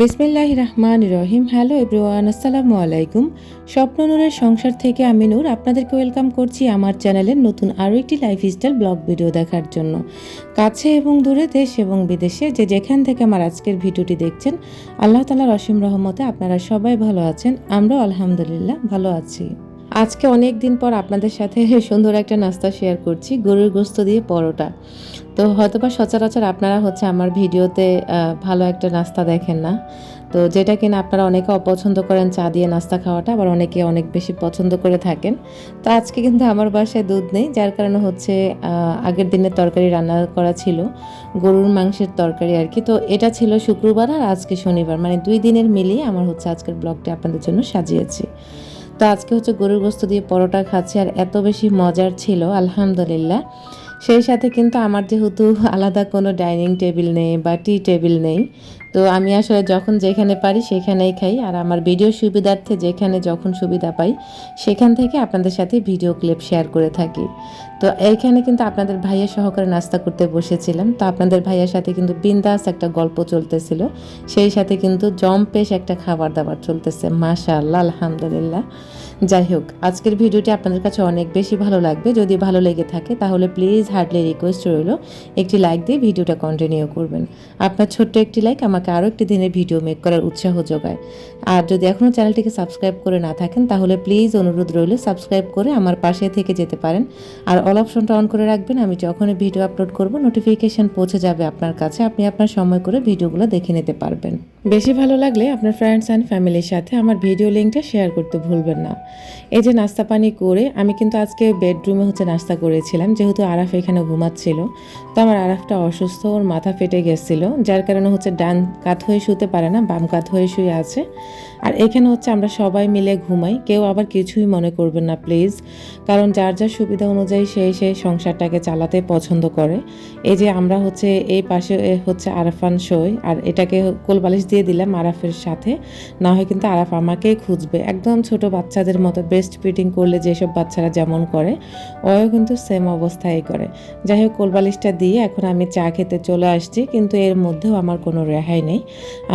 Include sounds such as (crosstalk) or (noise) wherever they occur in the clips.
বিসমিল্লাহ রহমান রহিম। Hello everyone, আসসালামু আলাইকুম। স্বপ্ননূরের সংসার থেকে আমি নূর। আপনাদেরকে ওয়েলকাম করছি আমার চ্যানেলের নতুন আরও একটি লাইফস্টাইল ব্লগ ভিডিও দেখার জন্য। কাছে এবং দূরে দেশ এবং বিদেশে যে যেখান থেকে আমার আজকের ভিডিওটি দেখছেন, আল্লাহ তালার অসীম রহমতে আপনারা সবাই ভালো আছেন। আমরাও আলহামদুলিল্লাহ ভালো আছি। আজকে অনেক দিন পর আপনাদের সাথে (laughs) সুন্দর একটা নাস্তা শেয়ার করছি, গরুর গোস্ত দিয়ে পরোটা। তো হয়তোবা সচরাচর আপনারা হচ্ছে আমার ভিডিওতে ভালো একটা নাস্তা দেখেন না। তো যেটা কিনা আপনারা অনেকে অপছন্দ করেন চা দিয়ে নাস্তা খাওয়াটা, আবার অনেকে অনেক বেশি পছন্দ করে থাকেন। তো আজকে কিন্তু আমার বাসায় দুধ নেই, যার কারণে হচ্ছে আগের দিনের তরকারি রান্না করা ছিল, গরুর মাংসের তরকারি আর কি। তো এটা ছিল শুক্রবার আর আজকে শনিবার মানে দুই দিনের মিলিয়ে আমার হচ্ছে আজকের ব্লগটা আপনাদের জন্য সাজিয়েছি। তো আজকে হচ্ছে গরুর গোস্ত দিয়ে পরোটা খাচ্ছি আর এত বেশি মজার ছিল আলহামদুলিল্লাহ। সেই সাথে কিন্তু আমার যেহেতু আলাদা কোনো ডাইনিং টেবিল নেই বা টি টেবিল নেই, তো আমি আসলে যখন যেখানে পারি সেখানেই খাই। আর আমার ভিডিও সুবিধার্থে যেখানে যখন সুবিধা পাই, সেখান থেকে আপনাদের সাথে ভিডিও ক্লিপ শেয়ার করে থাকি। তো এইখানে কিন্তু আপনাদের ভাইয়ের সহকারে নাস্তা করতে বসেছিলাম। তো আপনাদের ভাইয়ের সাথে কিন্তু বিন্দাস একটা গল্প চলতেছিল। সেই সাথে কিন্তু জম্পেশ একটা খাবার দাবার চলতেছে। মাশা আল্লাহ আলহামদুলিল্লাহ। যাই হোক, আজকের ভিডিওটি আপনাদের কাছে অনেক বেশি ভালো লাগবে। যদি ভালো লেগে থাকে, তাহলে প্লিজ হার্ডলি রিকোয়েস্ট রইল একটি লাইক দিয়ে ভিডিওটা কন্টিনিউ করবেন। আপনার ছোট্ট একটি লাইক আমাকে আরও একটি দিনের ভিডিও মেক করার উৎসাহ যোগায়। আর যদি এখনও চ্যানেলটিকে সাবস্ক্রাইব করে না থাকেন, তাহলে প্লিজ অনুরোধ রইল সাবস্ক্রাইব করে আমার পাশে থেকে যেতে পারেন। আর অল অপশনটা অন করে রাখবেন, আমি যখনই ভিডিও আপলোড করব নোটিফিকেশন পৌঁছে যাবে আপনার কাছে। আপনি আপনার সময় করে ভিডিওগুলো দেখে নিতে পারবেন। বেশি ভালো লাগলে আপনার ফ্রেন্ডস অ্যান্ড ফ্যামিলির সাথে আমার ভিডিও লিঙ্কটা শেয়ার করতে ভুলবেন না। এই যে নাস্তা পানি করে আমি কিন্তু আজকে বেডরুমে হচ্ছে নাস্তা করেছিলাম, যেহেতু আরাফ এখানে ঘুমাচ্ছিল। তো আমার আরাফটা অসুস্থ, ওর মাথা ফেটে গেছিল, যার কারণে হচ্ছে ডান কাত হয়ে শুতে পারে না, বাম কাত হয়ে শুয়ে আছে। আর এখানে হচ্ছে আমরা সবাই মিলে ঘুমাই, কেউ আবার কিছুই মনে করবেন না, প্লিজ। কারণ যার যার সুবিধা অনুযায়ী সেই সেই সংসারটাকে চালাতে পছন্দ করে। এই যে আমরা হচ্ছে এই পাশে হচ্ছে আরাফান সই আর এটাকে কোলবালিশ দিয়ে দিলাম আরাফের সাথে। না হয় কিন্তু আরাফ আমাকেই খুঁজবে, একদম ছোট বাচ্চাদের মতো ব্রেস্ট ফিটিং করলে যেসব বাচ্চারা যেমন করে ওও কিন্তু সেম অবস্থায় করে। যাই হোক, কোলবালিশটা দিয়ে এখন আমি চা খেতে চলে আসছি, কিন্তু এর মধ্যেও আমার কোনো রেহাই নেই।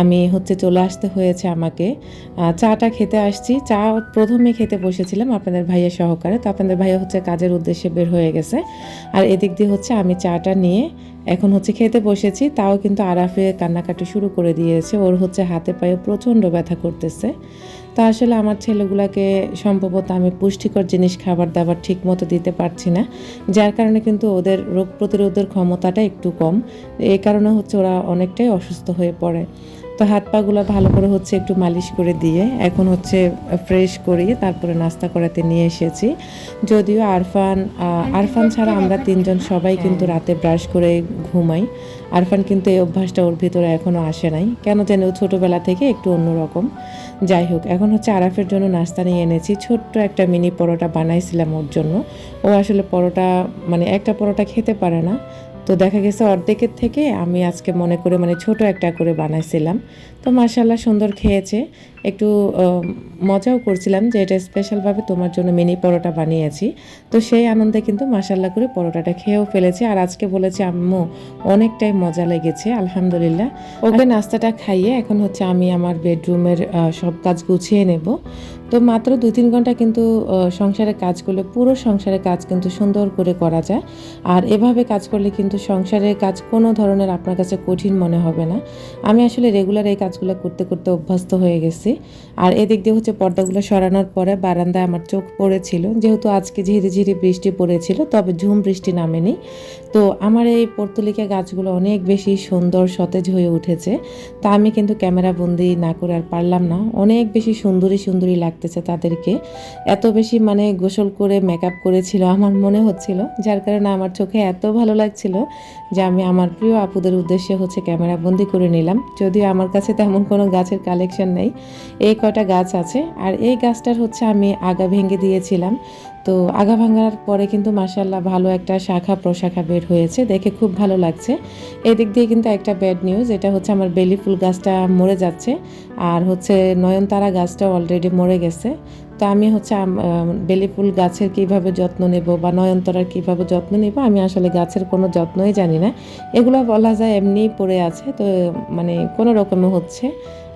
আমি হচ্ছে চলে আসতে হয়েছে আমাকে। চাটা খেতে আসছি। চা প্রথমে খেতে বসেছিলাম আপনাদের ভাইয়া সহকারে, তো আপনাদের ভাইয়া হচ্ছে কাজের উদ্দেশ্যে বের হয়ে গেছে। আর এদিক দিয়ে হচ্ছে আমি চাটা নিয়ে এখন হচ্ছে খেতে বসেছি। তাও কিন্তু আরাফে কান্নাকাটি শুরু করে দিয়েছে। ওর হচ্ছে হাতে পায়ে প্রচণ্ড ব্যথা করতেছে। তা আসলে আমার ছেলেগুলোকে সম্ভবত আমি পুষ্টিকর জিনিস খাবার দাবার ঠিক মতো দিতে পারছি না। যার কারণে কিন্তু ওদের রোগ প্রতিরোধের ক্ষমতাটা একটু কম। এ কারণে হচ্ছে ওরা অনেকটাই অসুস্থ হয়ে পড়ে। তো হাত পাগুলো ভালো করে হচ্ছে একটু মালিশ করে দিয়ে এখন হচ্ছে ফ্রেশ করিয়ে তারপরে নাস্তা করাতে নিয়ে এসেছি। যদিও আরফান আরফান ছাড়া আমরা তিনজন সবাই কিন্তু রাতে ব্রাশ করে ঘুমাই। আরফান কিন্তু এই অভ্যাসটা ওর ভিতরে এখনও আসে নাই। কেন জানি ও ছোটোবেলা থেকে একটু অন্যরকম। যাই হোক এখন হচ্ছে আরাফের জন্য নাস্তা নিয়ে এনেছি। ছোট্ট একটা মিনি পরোটা বানাইছিলাম ওর জন্য। ও আসলে পরোটা মানে একটা পরোটা খেতে পারে না। তো দেখা গেছে অর্ধেকের থেকে আমি আজকে মনে করে মানে ছোট একটা করে বানাইছিলাম। তো মার্শাল্লাহ সুন্দর খেয়েছে। একটু মজাও করছিলাম যে এটা স্পেশালভাবে তোমার জন্য মিনি পরোটা বানিয়েছি। তো সেই আনন্দে কিন্তু মার্শাল্লাহ করে পরোটাটা খেয়েও ফেলেছি। আর আজকে বলেছে আম্মু অনেকটাই মজা লেগেছে আলহামদুলিল্লাহ। ওকে। নাস্তাটা খাইয়ে এখন হচ্ছে আমি আমার বেডরুমের সব কাজ গুছিয়ে নেব। তো মাত্র দু তিন ঘণ্টা কিন্তু আহ, সংসারে কাজ করলে পুরো সংসারের কাজ কিন্তু সুন্দর করে করা যায়। আর এভাবে কাজ করলে কিন্তু সংসারের কাজ কোনো ধরনের আপনার কাছে কঠিন মনে হবে না। আমি আসলে রেগুলার এই কাজগুলো করতে করতে অভ্যস্ত হয়ে গেছি। আর এদিক দিয়ে হচ্ছে পর্দাগুলো সরানোর পরে বারান্দায় আমার চোখ পড়েছিল। যেহেতু আজকে ঝিরি ঝিরি বৃষ্টি পড়েছিল, তবে ঝুম বৃষ্টি নামেনি। তো আমার এই পর্তুলিকা গাছগুলো অনেক বেশি সুন্দর, সতেজ হয়ে উঠেছে। তা আমি কিন্তু ক্যামেরা বন্দি না করে আর পারলাম না। অনেক বেশি সুন্দরী সুন্দরী লাগতেছে তাদেরকে। এত বেশি মানে গোসল করে মেকআপ করেছিল আমার মনে হচ্ছিল, যার কারণে আমার চোখে এত ভালো লাগছিল। যে আমি আমার প্রিয় আপুদের উদ্দেশ্যে হচ্ছে ক্যামেরা বন্দি করে নিলাম। যদিও আমার কাছে তেমন কোনো গাছের কালেকশন নেই। এই কটা গাছ আছে। আর এই গাছটার হচ্ছে আমি আগা ভেঙে দিয়েছিলাম। তো আগা ভাঙার পরে কিন্তু মাসাল্লাহ ভালো একটা শাখা প্রশাখা বের হয়েছে। দেখে খুব ভালো লাগছে। এদিক দিয়ে কিন্তু একটা ব্যাড নিউজ এটা হচ্ছে আমার বেলি ফুল গাছটা মরে যাচ্ছে। আর হচ্ছে নয়নতারা গাছটা অলরেডি মরে গেছে। তো আমি হচ্ছে বেলি ফুল গাছের কীভাবে যত্ন নেব বা নয়নতরার কীভাবে যত্ন নেব, আমি আসলে গাছের কোনো যত্নই জানি না। এগুলো বলা যায় এমনিই পড়ে আছে, তো মানে কোনো রকমে হচ্ছে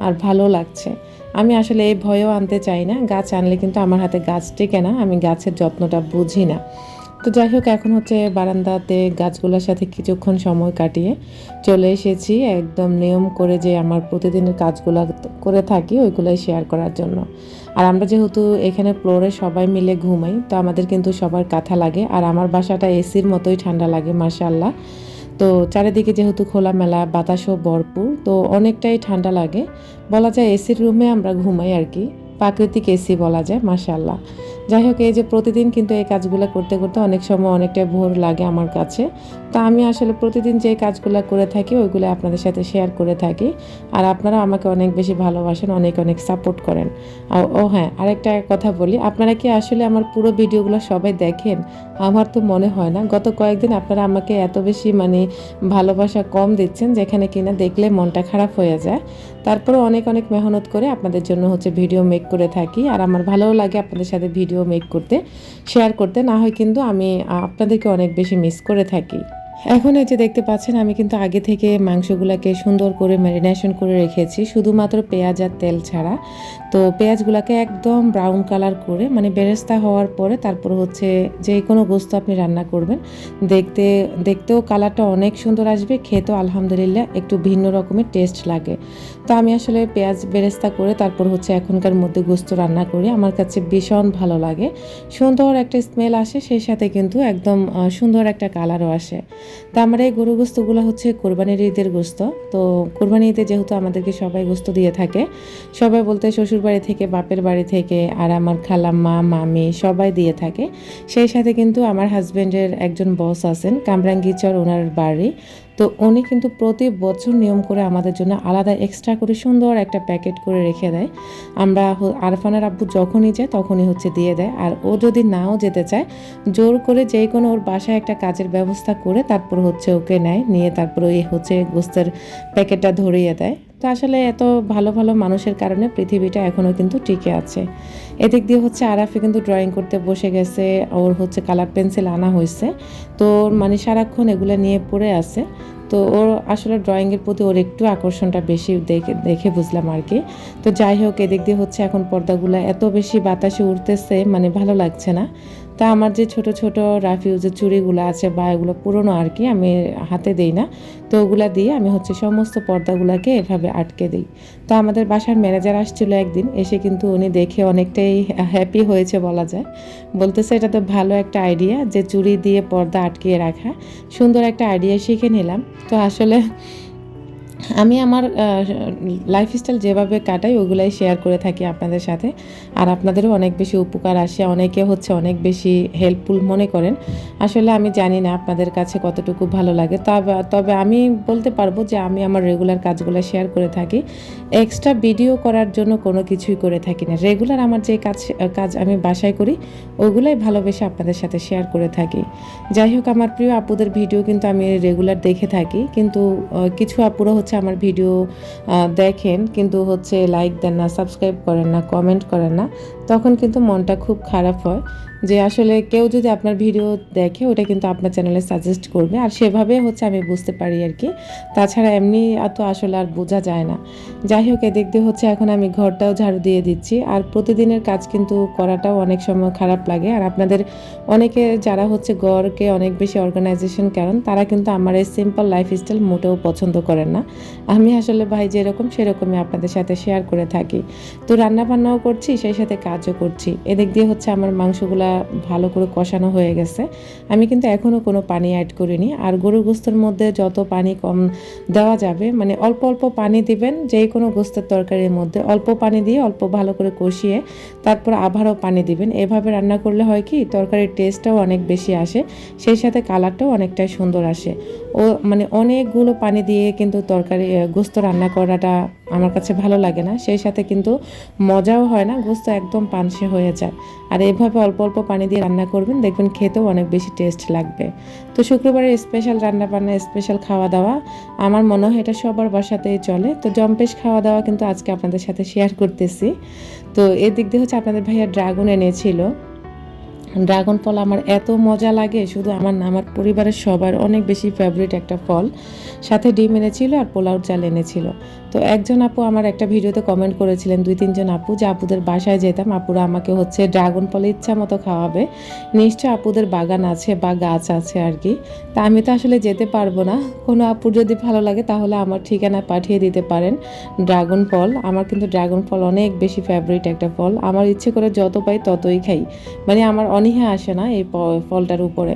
আর ভালো লাগছে। আমি আসলে এই ভয়ও আনতে চাই না, গাছ আনলে কিন্তু আমার হাতে গাছ টেকে না, আমি গাছের যত্নটা বুঝি না। তো যাই হোক, এখন হচ্ছে বারান্দাতে গাছগুলোর সাথে কিছুক্ষণ সময় কাটিয়ে চলে এসেছি। একদম নিয়ম করে যে আমার প্রতিদিনের কাজগুলো করে থাকি, ওইগুলোই শেয়ার করার জন্য। আর আমরা যেহেতু এখানে ফ্লোরে সবাই মিলে ঘুমাই, তো আমাদের কিন্তু সবার কাঁথা লাগে। আর আমার বাসাটা এসির মতোই ঠান্ডা লাগে মার্শাল্লাহ তো চারিদিকে যেহেতু খোলামেলা, বাতাসও ভরপুর, তো অনেকটাই ঠান্ডা লাগে। বলা যায় এসির রুমে আমরা ঘুমাই আর কি। প্রাকৃতিক এসি বলা যায় মার্শাল্লাহ যাই হোক, এই যে প্রতিদিন কিন্তু এই কাজগুলো করতে করতে অনেক সময় অনেকটা ভোর লাগে আমার কাছে। তো আমি আসলে প্রতিদিন যে কাজগুলো করে থাকি, ওইগুলো আপনাদের সাথে শেয়ার করে থাকি। আর আপনারা আমাকে অনেক বেশি ভালোবাসেন, অনেক অনেক সাপোর্ট করেন। ও হ্যাঁ আরেকটা কথা বলি, আপনারা কি আসলে আমার পুরো ভিডিওগুলো সবাই দেখেন? আমার তো মনে হয় না। গত কয়েকদিন আপনারা আমাকে এত বেশি মানে ভালোবাসা কম দিচ্ছেন, যেখানে কিনা দেখলে মনটা খারাপ হয়ে যায়। তারপরে অনেক অনেক মেহনত করে আপনাদের জন্য হচ্ছে ভিডিও মেক করে থাকি। আর আমার ভালোও লাগে আপনাদের সাথে ভিডিও মেক করতে শেয়ার করতে, না হয় কিন্তু আমি আপনাদেরকে অনেক বেশি মিস করে থাকি। এখন এই যে দেখতে পাচ্ছেন, আমি কিন্তু আগে থেকে মাংসগুলোকে সুন্দর করে ম্যারিনেশন করে রেখেছি, শুধুমাত্র পেঁয়াজ আর তেল ছাড়া। তো পেঁয়াজগুলোকে একদম ব্রাউন কালার করে মানে বেরেস্তা হওয়ার পরে তারপর হচ্ছে যে কোনো গোস্ত আপনি রান্না করবেন। দেখতে, দেখতেও কালারটা অনেক সুন্দর আসবে, খেতেও আলহামদুলিল্লাহ একটু ভিন্ন রকমের টেস্ট লাগে। তো আমি আসলে পেঁয়াজ বেরেস্তা করে তারপর হচ্ছে এখনকার মধ্যে গোস্ত রান্না করি। আমার কাছে ভীষণ ভালো লাগে। সুন্দর একটা স্মেল আসে, সেই সাথে কিন্তু একদম সুন্দর একটা কালারও আসে। তা আমার এই গরু গোস্তগুলো হচ্ছে কোরবানির ঈদের গোস্ত। তো কোরবানি ঈদে যেহেতু আমাদেরকে সবাই গোস্ত দিয়ে থাকে, সবাই বলতে শ্বশুর বাড়ি থেকে, বাপের বাড়ি থেকে, আর আমার খালাম্মা, মামি সবাই দিয়ে থাকে। সেই সাথে কিন্তু আমার হাজব্যান্ডের একজন বস আছেন, কামরাঙ্গিচর ওনার বাড়ি। তো উনি কিন্তু প্রতি বছর নিয়ম করে আমাদের জন্য আলাদা এক্সট্রা করে সুন্দর একটা প্যাকেট করে রেখে দেয়। আমরা আরফানের আব্বু যখনই যায় তখনই হচ্ছে দিয়ে দেয়। আর ও যদি নাও যেতে চায়, জোর করে যে কোনো ওর বাসায় একটা কাজের ব্যবস্থা করে তারপর হচ্ছে ওকে নেয়, নিয়ে তারপর ওই হচ্ছে গোস্তের প্যাকেটটা ধরিয়ে দেয়। তো আসলে এত ভালো ভালো মানুষের কারণে পৃথিবীটা এখনও কিন্তু টিকে আছে। এদিক দিয়ে হচ্ছে আরাফে কিন্তু ড্রয়িং করতে বসে গেছে, ওর হচ্ছে কালার পেন্সিল আনা হয়েছে। তো মানে সারাক্ষণ এগুলো নিয়ে পড়ে আছে। তো ওর আসলে ড্রয়িংয়ের প্রতি ওর একটু আকর্ষণটা বেশি দেখে দেখে বুঝলাম আর কি। তো যাই হোক, এদিক দিয়ে হচ্ছে এখন পর্দাগুলো এত বেশি বাতাসে উঠতেছে মানে ভালো লাগছে না। তা আমার যে ছোট ছোট রাফিউজের চুড়িগুলো আছে বা এগুলো পুরনো আর কি, আমি হাতে দেই না। তো ওগুলা দিয়ে আমি হচ্ছে সমস্ত পর্দাগুলোকে এভাবে আটকে দিই। তো আমাদের বাসার ম্যানেজার আসছিল একদিন, এসে কিন্তু উনি দেখে অনেকটাই হ্যাপি হয়েছে বলা যায়। বলতেছে, এটা তো ভালো একটা আইডিয়া যে চুড়ি দিয়ে পর্দা আটকিয়ে রাখা। সুন্দর একটা আইডিয়া শিখে নিলাম। তো আসলে আমি আমার লাইফস্টাইল যেভাবে কাটাই, ওগুলাই শেয়ার করে থাকি আপনাদের সাথে। আর আপনাদেরও অনেক বেশি উপকার আসে, অনেকে হচ্ছে অনেক বেশি হেল্পফুল মনে করেন। আসলে আমি জানি না আপনাদের কাছে কতটুকু ভালো লাগে। তবে তবে আমি বলতে পারব যে আমি আমার রেগুলার কাজগুলো শেয়ার করে থাকি। এক্সট্রা ভিডিও করার জন্য কোনো কিছুই করে থাকি না। রেগুলার আমার যে কাজ কাজ আমি বাসায় করি, ওগুলাই ভালোবেসে আপনাদের সাথে শেয়ার করে থাকি। যাই হোক, আমার প্রিয় আপুদের ভিডিও কিন্তু আমি রেগুলার দেখে থাকি। কিন্তু কিছু আপুরা হচ্ছে আমার ভিডিও দেখেন। কিন্তু হচ্ছে লাইক দেন না সাবস্ক্রাইব করেন না কমেন্ট করেন না। তখন কিন্তু মনটা খুব খারাপ হয় যে আসলে কেউ যদি আপনার ভিডিও দেখে ওটা কিন্তু আপনার চ্যানেলে সাজেস্ট করবে। আর সেভাবে হচ্ছে আমি বুঝতে পারি আর কি। তাছাড়া এমনি এত আসলে আর বোঝা যায় না। যাই হোক, এদিক হচ্ছে এখন আমি ঘরটাও ঝাড়ু দিয়ে দিচ্ছি। আর প্রতিদিনের কাজ কিন্তু করাটাও অনেক সময় খারাপ লাগে। আর আপনাদের অনেকে যারা হচ্ছে ঘরকে অনেক বেশি অর্গানাইজেশন কারণ তারা কিন্তু আমার এই সিম্পল লাইফস্টাইল মোটেও পছন্দ করেন না। আমি আসলে ভাই যেরকম সেরকমই আপনাদের সাথে শেয়ার করে থাকি। তো রান্না বান্নাও করছি, সেই সাথে কাজও করছি। এদিক দিয়ে হচ্ছে আমার মাংসগুলা ভালো করে কষানো হয়ে গেছে। আমি কিন্তু এখনও কোনো পানি অ্যাড করিনি। আর গরুর গোস্তের মধ্যে যত পানি কম দেওয়া যাবে মানে অল্প অল্প পানি দিবেন যে কোনো গোস্তের তরকারির মধ্যে অল্প পানি দিয়ে অল্প ভালো করে কষিয়ে তারপর আবারও পানি দিবেন। এভাবে রান্না করলে হয় কি, তরকারির টেস্টটাও অনেক বেশি আসে, সেই সাথে কালারটাও অনেকটাই সুন্দর আসে। ও মানে অনেকগুলো পানি দিয়ে কিন্তু তরকারি গোস্ত রান্না করাটা আমার কাছে ভালো লাগে না। সেই সাথে কিন্তু মজাও হয় না, গোস্ত একদম পানসে হয়ে যায়। আর এভাবে অল্প অল্প পানি দিয়ে রান্না করবেন, দেখবেন খেতেও অনেক বেশি টেস্ট লাগবে। তো শুক্রবারের স্পেশাল রান্না বান্না স্পেশাল খাওয়া দাওয়া, আমার মনে হয় এটা সবার বাসাতেই চলে। তো জম্পেশ খাওয়া দাওয়া কিন্তু আজকে আপনাদের সাথে শেয়ার করতেছি। তো এদিক দিয়ে হচ্ছে আপনাদের ভাইয়া ড্রাগন এনেছিল। ড্রাগন ফল আমার এত মজা লাগে, শুধু আমার না, আমার পরিবারের সবার অনেক বেশি ফেভারিট একটা ফল। সাথে ডিম এনেছিল আর পোলাও চাল এনেছিল। তো একজন আপু আমার একটা ভিডিওতে কমেন্ট করেছিলেন, দুই তিনজন আপু, যে আপুদের বাসায় যেতাম, আপুরা আমাকে হচ্ছে ড্রাগন ফল ইচ্ছা মতো খাওয়াবে। নিশ্চয় আপুদের বাগান আছে বা গাছ আছে আর কি। তা আমি তো আসলে যেতে পারব না। কোনো আপুর যদি ভালো লাগে তাহলে আমার ঠিকানা পাঠিয়ে দিতে পারেন। ড্রাগন ফল আমার কিন্তু ড্রাগন ফল অনেক বেশি ফেভারিট একটা ফল আমার ইচ্ছে করে যত পাই ততই খাই। মানে আমার অনীহা আসে না এই ফলটার উপরে।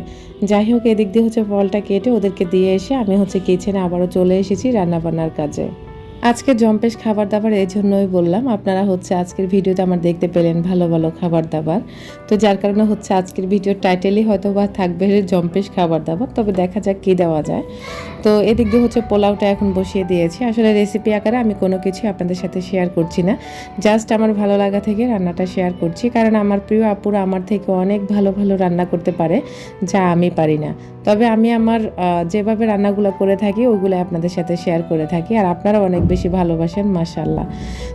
যাই হোক, এদিক দিয়ে হচ্ছে ফলটা কেটে ওদেরকে দিয়ে এসে আমি হচ্ছে কিচেনে আবারও চলে এসেছি রান্নাবান্নার কাজে। আজকে জম্পেশ খাবার দাবার এই জন্যই বললাম। আপনারা হচ্ছে আজকের ভিডিওতে আমার দেখতে পেলেন ভালো ভালো খাবার দাবার তো যার কারণে হচ্ছে আজকের ভিডিওর টাইটেলই হয়তো বা থাকবে জম্পেশ খাবার দাবার তবে দেখা যাক কী দেওয়া যায়। তো এদিক দিয়ে হচ্ছে পোলাওটা এখন বসিয়ে দিয়েছি। আসলে রেসিপি আকারে আমি কোনো কিছু আপনাদের সাথে শেয়ার করছি না। জাস্ট আমার ভালো লাগা থেকে রান্নাটা শেয়ার করছি। কারণ আমার প্রিয় আপুরা আমার থেকে অনেক ভালো ভালো রান্না করতে পারে, যা আমি পারি না। তবে আমি আমার যেভাবে রান্নাগুলো করে থাকি ওগুলো আপনাদের সাথে শেয়ার করে থাকি। আর আপনারা অনেক বেশি ভালোবাসেন মাশাল্লাহ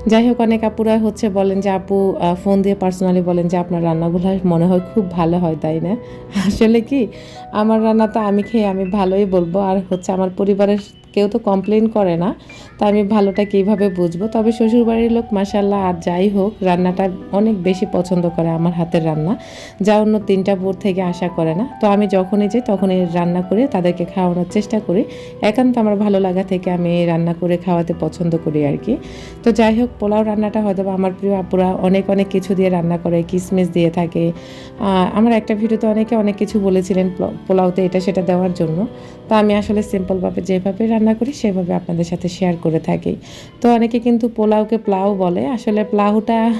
যাই হোক, অনেক আপুরা হচ্ছে বলেন যে, আপু ফোন দিয়ে পার্সোনালি বলেন যে, আপনার রান্নাগুলো মনে হয় খুব ভালো হয়, তাই না? (laughs) আসলে কি, আমার রান্না তো আমি খেয়ে আমি ভালোই বলব। আর হচ্ছে আমার পরিবারের কেউ তো কমপ্লেন করে না। তা আমি ভালোটা কীভাবে বুঝব। তবে শ্বশুরবাড়ির লোক মাসাল্লাহ আর যাই হোক, রান্নাটা অনেক বেশি পছন্দ করে আমার হাতের রান্না। যা অন্য তিনটা বোর্ড থেকে আশা করে না। তো আমি যখনই যাই, তখনই রান্না করে তাদেরকে খাওয়ানোর চেষ্টা করি। একান্ত আমার ভালো লাগা থেকে আমি রান্না করে খাওয়াতে পছন্দ করি আর কি। তো যাই হোক, পোলাও রান্নাটা হয়তো আমার প্রিয় আপুরা অনেক অনেক কিছু দিয়ে রান্না করে, কিসমিস দিয়ে থাকে। আমার একটা ভিডিওতে অনেকে অনেক কিছু বলেছিলেন পোলাওতে এটা, সেটা দেওয়ার জন্য। তো আমি আসলে সিম্পলভাবে যেভাবে রান্না করি, সেভাবে আপনাদের সাথে শেয়ার করে থাকি। তো অনেকে কিন্তু পোলাওকে প্লাউ বলে। আসলে প্লাউটা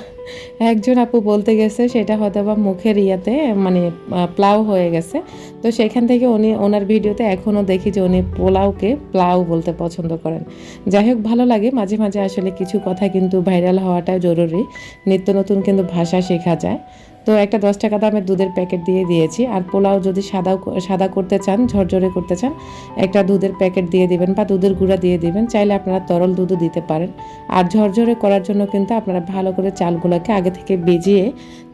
একজন আপু বলতে গেছে, সেটা হয়তো বা মুখের ইয়াতে মানে প্লাউ হয়ে গেছে। তো সেখান থেকে উনি, ওনার ভিডিওতে এখনও দেখি যে উনি পোলাওকে প্লাউ বলতে পছন্দ করেন। যাই হোক, ভালো লাগে। মাঝে মাঝে আসলে কিছু কথা কিন্তু ভাইরাল হওয়াটা জরুরি। নিত্য নতুন কিন্তু ভাষা শেখা যায়। তো একটা দশ টাকা দামের দুধের প্যাকেট দিয়ে দিয়েছি। আর পোলাও যদি সাদা সাদা করতে চান, ঝরঝরে করতে চান, একটা দুধের প্যাকেট দিয়ে দিবেন বা দুধের গুঁড়া দিয়ে দিবেন, চাইলে আপনারা তরল দুধও দিতে পারেন। আর ঝরঝরে করার জন্য কিন্তু আপনারা ভালো করে চালগুলোকে আগে থেকে ভিজিয়ে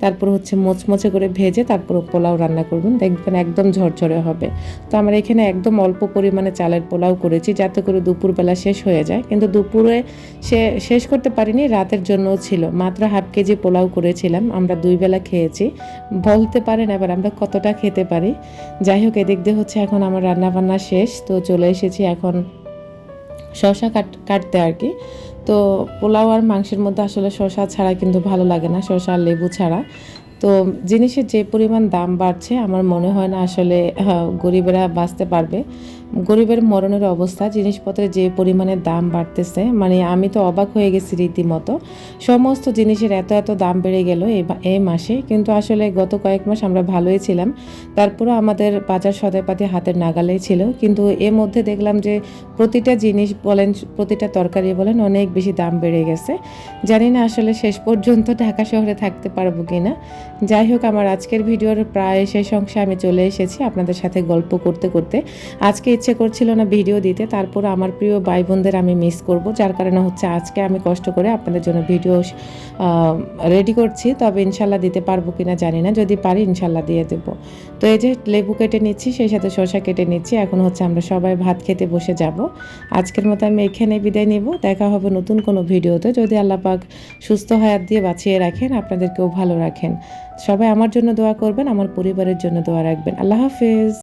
তারপর হচ্ছে মোচমোচে করে ভেজে, তারপর পোলাও রান্না করবেন। দেখবেন একদম ঝরঝরে হবে। তো আমরা এখানে একদম অল্প পরিমাণে চালের পোলাও করেছি, যাতে করে দুপুরবেলা শেষ হয়ে যায়। কিন্তু দুপুরে সে শেষ করতে পারিনি, রাতের জন্যও ছিল। মাত্র হাফ কেজি পোলাও করেছিলাম। আমরা দুই বেলা খেয়েছি। বলতে পারেন এবার আমরা কতটা খেতে পারি। যাই হোক, এদিক দিয়ে হচ্ছে এখন আমার রান্না বান্না শেষ, তো চলে এসেছি এখন শশা কাট, কাটতে আর কি। তো পোলাও আর মাংসের মধ্যে আসলে শশা ছাড়া কিন্তু ভালো লাগে না শশা আর লেবু ছাড়া। তো জিনিসের যে পরিমাণ দাম বাড়ছে, আমার মনে হয় না আসলে গরিবেরা বাঁচতে পারবে। গরিবের মরণের অবস্থা, জিনিসপত্রের যে পরিমাণে দাম বাড়তেছে মানে আমি তো অবাক হয়ে গেছি রীতিমতো। সমস্ত জিনিসের এত এত দাম বেড়ে গেল এই মাসে, কিন্তু আসলে গত কয়েক মাস আমরা ভালোই ছিলাম। তারপরও আমাদের বাজার সদাইপাতি হাতের নাগালেই ছিল, কিন্তু এর মধ্যে দেখলাম যে প্রতিটা জিনিস বলেন, প্রতিটা তরকারি বলেন অনেক বেশি দাম বেড়ে গেছে। জানি না আসলে শেষ পর্যন্ত ঢাকা শহরে থাকতে পারব কি না যাই হোক, আমার আজকের ভিডিওর প্রায় শেষ অংশে আমি চলে এসেছি আপনাদের সাথে গল্প করতে করতে। আজকে ইচ্ছে করছিল না ভিডিও দিতে, তারপর আমার প্রিয় ভাই বোনদের আমি মিস করব। যার কারণে হচ্ছে আজকে আমি কষ্ট করে আপনাদের জন্য ভিডিও রেডি করছি। তবে ইনশাল্লাহ দিতে পারব কিনা জানি না। যদি পারি, ইনশাল্লাহ দিয়ে দেবো। তো এই যে লেবু কেটে নিচ্ছি, সেই সাথে শসা কেটে নিচ্ছি। এখন হচ্ছে আমরা সবাই ভাত খেতে বসে যাব। আজকের মতো আমি এখানে বিদায় নিব। দেখা হবে নতুন কোনো ভিডিওতে। যদি আল্লাহ পাক সুস্থ হায়াত দিয়ে বাঁচিয়ে রাখেন, আপনাদেরকেও ভালো রাখেন। সবাই আমার জন্য দোয়া করবেন, আমার পরিবারের জন্য দোয়া রাখবেন। আল্লাহ হাফেজ।